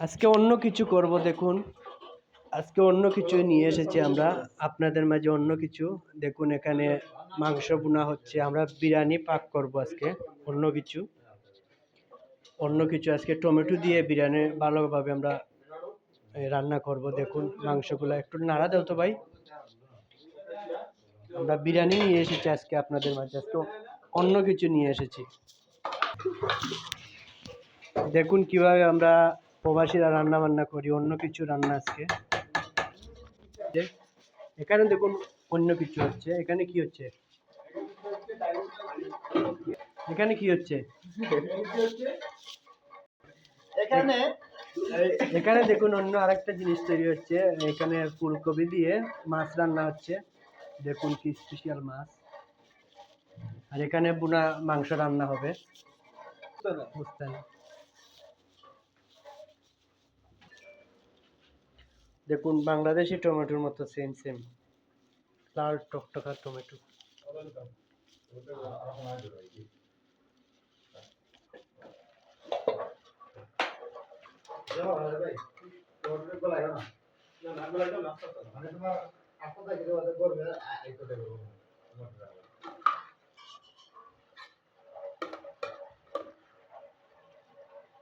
আজকে অন্য কিছু করব, দেখুন। আজকে অন্য কিছু নিয়ে এসেছি আমরা। আপনাদের মাঝে অন্য কিছু। দেখুন, এখানে মাংস বোনা হচ্ছে। আমরা বিরিয়ানি পাক করব আজকে। অন্য কিছু। অন্য কিছু আজকে টমেটো দিয়ে বিরিয়ানি ভালোভাবে আমরা রান্না করব। দেখুন, মাংসগুলো একটু নাড়া দাও তো ভাই। আমরা বিরিয়ানি নিয়ে এসেছি আজকে আপনাদের মাঝে। আজকে অন্য কিছু নিয়ে এসেছি। দেখুন, কীভাবে আমরা প্রবাসীরা রান্না বান্না করি অন্য কিছু রান্না আজকে। এখানে দেখুন অন্য কিছু হচ্ছে। এখানে কি হচ্ছে? এখানে কি হচ্ছে? এখানে এখানে দেখুন অন্য আরেকটা জিনিস তৈরি হচ্ছে। এখানে ফুলকপি দিয়ে মাছ রান্না হচ্ছে। দেখুন কি স্পেশাল মাছ। আর এখানে বুনা মাংস রান্না হবে। বুঝতেন দেখুন বাংলাদেশি টমেটোর মতো সেম সেম লাল টকটকা টমেটো।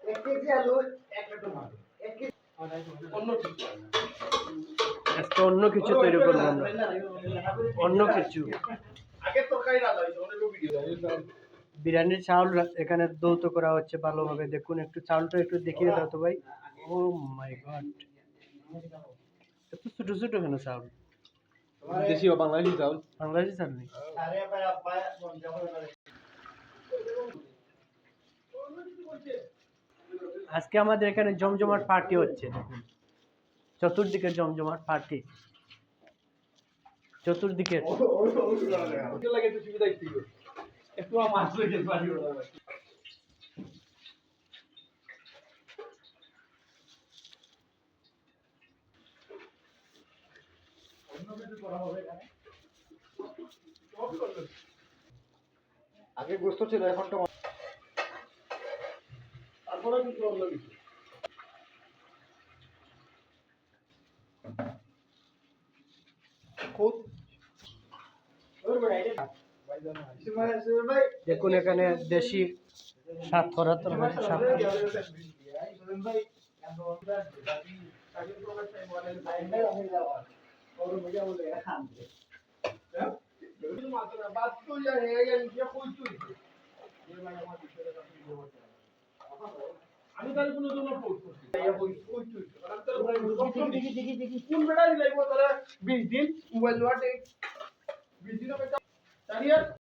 এক কেজি আলু একটা টমাটো। আজকে অন্য কিছু তৈরি করব আমরা। অন্য কিছু। বিরিয়ানির চাউল এখানে দৌত করা হচ্ছে ভালোভাবে। দেখুন একটু চাউলটা একটু দেখিয়ে দাও তো ভাই। Oh my god. এত ছোট ছোট কেন চাউল? দেশি বা বাংলাদেশি চাউল। বাংলাদেশি চাউল নেই? আরে আজকে আমাদের এখানে জমজমাট পার্টি হচ্ছে। চতুর্দিকে জমজমাট পার্টি চতুর্দিকে। আগে গোস্ত ছিল, এখন টমাটো তারপরে কিছু অন্য কিছু। খুব ভাই দেখুন এখানে দেশি তরকারি পোস্ট করছি কোন বেড়া দিলাই তারা বিশ দিন মোবাইল দিন